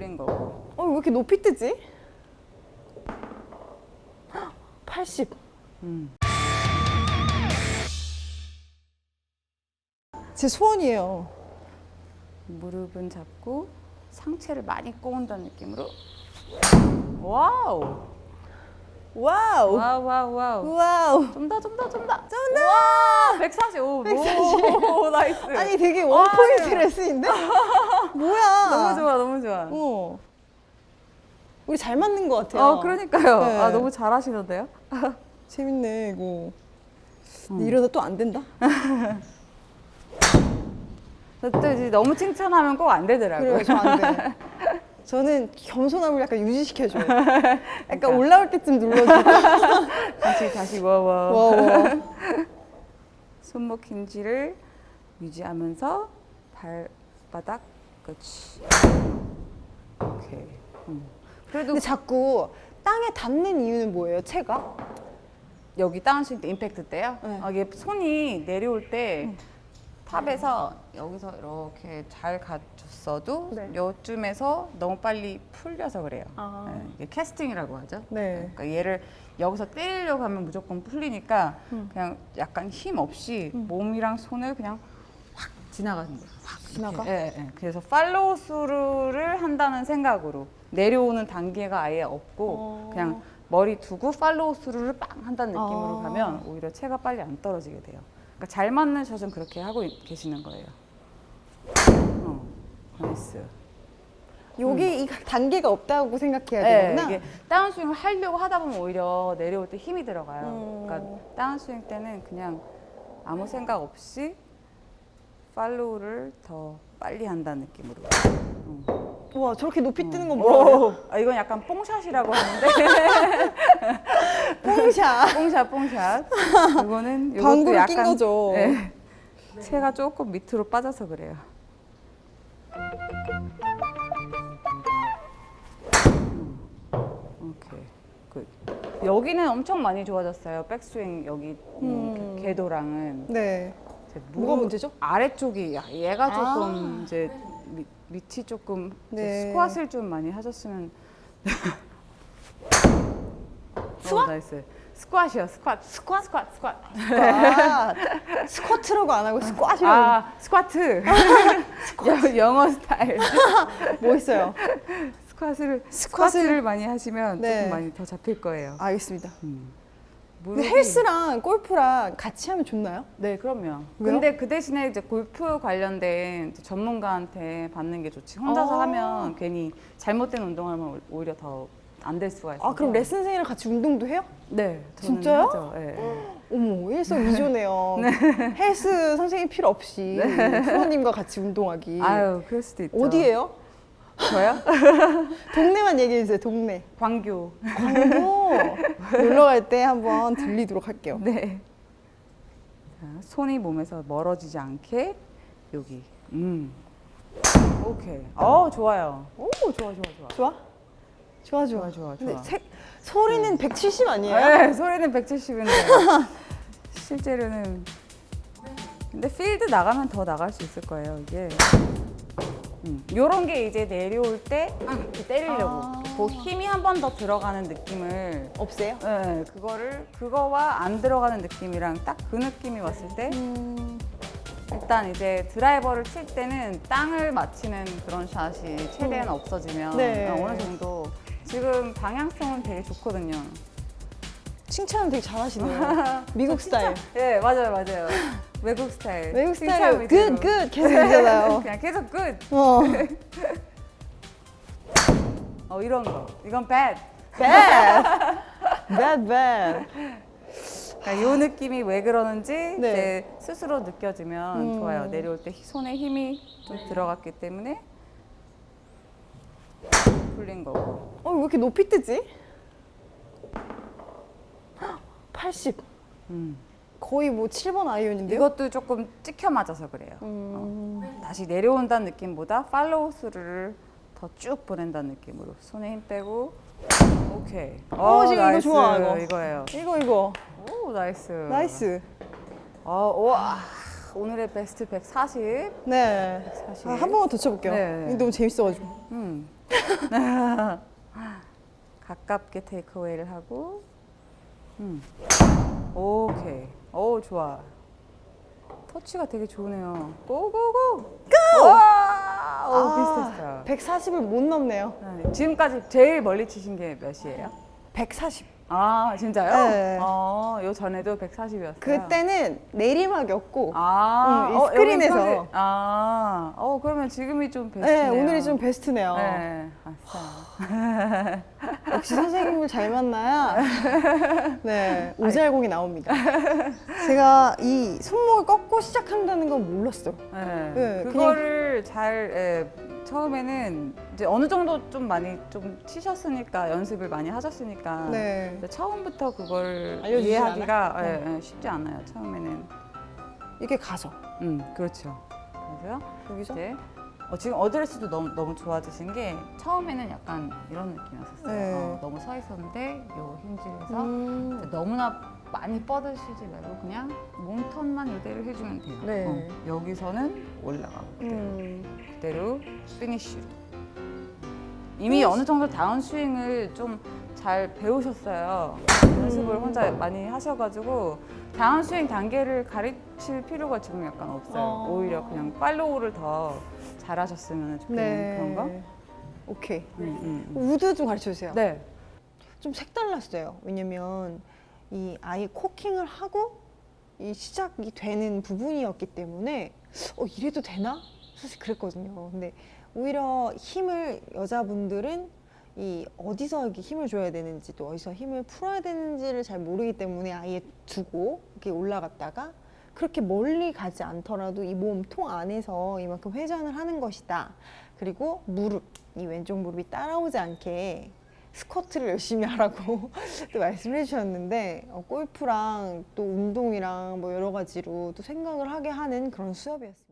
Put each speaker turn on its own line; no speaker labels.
풀린 거고.
어, 왜 이렇게 높이 뜨지? 80.
음.
제 소원이에요.
무릎은 잡고 상체를 많이 꼬은다는 느낌으로. 와우.
와우.
와우 와우 와우.
와우.
좀 더 좀 더 좀 더. 좀 더. 와, 140. 오,
140.
오, 나이스.
아니 되게
아,
원포인트
네.
레슨인데? 뭐야?
너무 좋아, 너무 좋아.
어. 우리 잘 맞는 것 같아요.
어, 그러니까요.
네.
아, 너무 잘하시는데요?
재밌네 이거.
음.
근데 이러다 또 안 된다.
또 이제 너무 칭찬하면 꼭 안 되더라고요.
그래요, 저 안 돼. 저는 겸손함을 약간 유지시켜줘요.
그러니까.
약간 올라올 때쯤 눌러주고.
다시 다시 워워.
와, 와.
손목 힌지를 유지하면서 발바닥 그렇지. 오케이. 음. 그래도
근데 자꾸 땅에 닿는 이유는 뭐예요? 채가?
여기 다운스윙 때 임팩트 때요.
네.
아, 이게 손이 내려올 때 탑에서 여기서 이렇게 잘 갖췄어도
네.
요쯤에서 너무 빨리 풀려서 그래요.
아.
네, 이게 캐스팅이라고 하죠.
네.
그러니까 얘를 여기서 때리려고 하면 무조건 풀리니까
음.
그냥 약간 힘 없이 몸이랑 손을 그냥 확 지나가는 거예요. 확
지나가?
이렇게. 예, 예. 그래서 팔로우 스루를 한다는 생각으로 내려오는 단계가 아예 없고
어.
그냥 머리 두고 팔로우 스루를 빵 한다는 느낌으로
아.
가면 오히려 체가 빨리 안 떨어지게 돼요. 그러니까 잘 맞는 샷은 그렇게 하고 있- 계시는 거예요. 어, 나이스.
여기 이 단계가 없다고 생각해야
네,
되구나.
이게 다운스윙을 하려고 하다 보면 오히려 내려올 때 힘이 들어가요.
음.
그러니까 다운스윙 때는 그냥 아무 생각 없이 팔로우를 더 빨리 한다는 느낌으로. 음.
와 저렇게 높이 뜨는 건 뭐예요?
오, 아, 이건 약간 뽕샷이라고 하는데
뽕샷.
뽕샷 뽕샷. 이거는
방구를 낀
약간
거죠.
네, 체가 조금 밑으로 빠져서 그래요. 음, 오케이 굿. 여기는 엄청 많이 좋아졌어요. 백스윙 여기 음,
음.
그 궤도랑은
네.
이제
뭐가 문제죠?
아래쪽이 야, 얘가 조금
아.
이제 밑, 밑이 조금 이제
네.
스쿼트를 좀 많이 하셨으면
스쿼트?
어, 나이스. 스쿼트이요 스쿼트 스쿼트 스쿼트 스쿼트
스쿼트. 스쿼트라고 안 하고 스쿼트라고.
아 스쿼트 여- 영어 스타일
뭐 있어요?
스쿼트를-
스쿼트를
많이 하시면
네.
조금 많이 더 잡힐 거예요.
알겠습니다.
음. 무릎이-
헬스랑 골프랑 같이 하면 좋나요?
네 그럼요. 근데 그 대신에 이제 골프 관련된 이제 전문가한테 받는 게 좋지. 혼자서
아.
하면 괜히 잘못된 운동하면 오히려 더 안 될 수가 있어요.
아 그럼 레슨생이랑 같이 운동도 해요?
네 저는
진짜요?
하죠. 네.
어머 일석이조네요. 헬스 선생님 필요 없이 프로님과 같이 운동하기.
아유 그럴 수도 있죠.
어디예요?
저요?
동네만 얘기해 주세요. 동네.
광교.
광고 놀러 갈 때 한번 들리도록 할게요.
네. 자, 손이 몸에서 멀어지지 않게 여기. 음. 오케이. 어 좋아요. 오 좋아 좋아 좋아.
좋아? 좋아 좋아.
좋아, 좋아,
근데
좋아.
세- 소리는 170 아니에요?
네, 소리는 170인데 실제로는 근데 필드 나가면 더 나갈 수 있을 거예요 이게. 음, 요런 게 이제 내려올 때 이렇게 때리려고
아.
그 힘이 한 번 더 들어가는 느낌을
없어요?
네, 그거를 그거와 안 들어가는 느낌이랑 딱 그 느낌이 왔을 때
음,
일단 이제 드라이버를 칠 때는 땅을 맞히는 그런 샷이 최대한 없어지면
네.
어느 정도 지금 방향성은 되게 좋거든요.
칭찬은 되게 잘하시네요. 미국 스타일.
네 맞아요 맞아요. 외국 스타일.
외국
칭찬
스타일. 굿, 굿 계속 이잖아요.
그냥 계속 끝.
어.
어 이런 거. 이건 bad.
bad. bad, bad.
그러니까 이 느낌이 왜 그러는지
네.
이제 스스로 느껴지면
음.
좋아요. 내려올 때 손에 힘이 좀 들어갔기 때문에 풀린 거고.
어, 왜 이렇게 높이 뜨지? 80.
음.
거의 뭐 7번 아이언인데요?
이것도 조금 찍혀 맞아서 그래요.
음,
다시 내려온다는 느낌보다 팔로우 스루를 더 쭉 보낸다는 느낌으로 손에 힘 빼고 오케이.
어, 지금 이거
나이스.
좋아, 이거.
이거예요.
이거, 이거.
오 나이스.
나이스.
어, 와 오늘의 베스트 140.
네.
140.
아, 한 번만 더 쳐볼게요.
네.
너무 재밌어가지고.
음. 가깝게 테이크어웨이를 하고. 음. 오케이. 오, 좋아. 터치가 되게 좋으네요. 고고고! 고! 와! 오,
아,
비슷했어요.
140을 못 넘네요.
네, 지금까지 제일 멀리 치신 게 몇이에요?
140.
아, 진짜요?
네.
어, 요 전에도 140이었어요.
그때는 내리막이었고.
아,
음, 이
어,
스크린에서.
여기 아, 어, 그러면 지금이 좀
네,
베스트네요.
오늘이 좀 베스트네요.
네, 아싸.
역시 선생님을 잘 만나야 네 오잘공이 나옵니다. 제가 이 손목을 꺾고 시작한다는 건 몰랐어요.
네,
네,
그거를 잘 예, 처음에는 이제 어느 정도 좀 많이 좀 치셨으니까 연습을 많이 하셨으니까
네.
근데 처음부터 그걸
알려주진
이해하기가
않아요?
예, 예, 쉽지 않아요. 처음에는.
이게 가죠.
음, 그렇죠. 그래서
여기서
이제 어, 지금 어드레스도 너무 너무 좋아지신 게 처음에는 약간 이런 느낌이었었어요.
네.
어, 너무 서 있었는데 요 힌지에서
음,
너무 많이 뻗으시지 말고 그냥 몸턴만 이대로 해주면 돼요.
네.
어, 여기서는 올라가고 그대로,
음,
그대로 피니쉬로. 이미 어느 정도 다운 스윙을 좀 잘 배우셨어요. 연습을
음.
혼자 많이 하셔가지고 다운 스윙 단계를 가르칠 필요가 지금 약간 없어요.
어.
오히려 그냥 팔로우를 더 잘하셨으면 좋겠는
네.
그런 거.
오케이.
음, 음, 음.
우드 좀 가르쳐 주세요.
네.
좀 색달랐어요. 왜냐면 이 아예 코킹을 하고 이 시작이 되는 부분이었기 때문에 어 이래도 되나? 사실 그랬거든요. 근데 오히려 힘을 여자분들은 이 어디서 이렇게 힘을 줘야 되는지 또 어디서 힘을 풀어야 되는지를 잘 모르기 때문에 아예 두고 이렇게 올라갔다가 그렇게 멀리 가지 않더라도 이 몸통 안에서 이만큼 회전을 하는 것이다. 그리고 무릎, 이 왼쪽 무릎이 따라오지 않게 스쿼트를 열심히 하라고 또 말씀해 주셨는데 어, 골프랑 또 운동이랑 뭐 여러 가지로 또 생각을 하게 하는 그런 수업이었습니다.